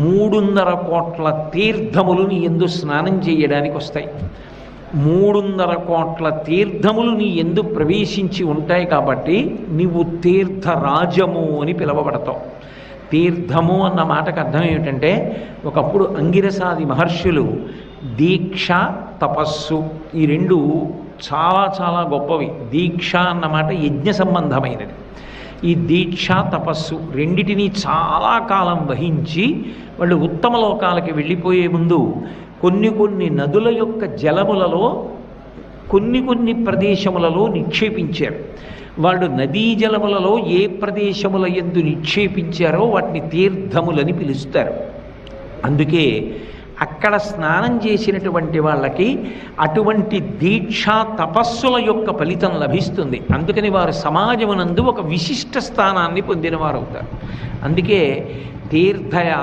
మూడున్నర కోట్ల తీర్థములు నీ ఎందు స్నానం చేయడానికి వస్తాయి. మూడున్నర కోట్ల తీర్థములు నీ ఎందు ప్రవేశించి ఉంటాయి కాబట్టి నీవు తీర్థరాజము అని పిలువబడతావు. తీర్థము అన్న మాటకు అర్థం ఏమిటంటే ఒకప్పుడు అంగిరసాది మహర్షులు దీక్ష తపస్సు ఈ రెండు చాలా చాలా గొప్పవి. దీక్ష అన్నమాట యజ్ఞ సంబంధమైనది. ఈ దీక్ష తపస్సు రెండిటినీ చాలా కాలం వహించి వాళ్ళు ఉత్తమ లోకాలకి వెళ్ళిపోయే ముందు కొన్ని కొన్ని నదుల యొక్క జలములలో కొన్ని కొన్ని ప్రదేశములలో నిక్షేపించారు. వాళ్ళు నదీ జలములలో ఏ ప్రదేశముల ఎందు నిక్షేపించారో వాటిని తీర్థములని పిలుస్తారు. అందుకే అక్కడ స్నానం చేసినటువంటి వాళ్ళకి అటువంటి దీక్షా తపస్సుల యొక్క ఫలితం లభిస్తుంది. అందుకని వారు సమాజమునందు ఒక విశిష్ట స్థానాన్ని పొందినవారు అవుతారు అందుకే తీర్థయా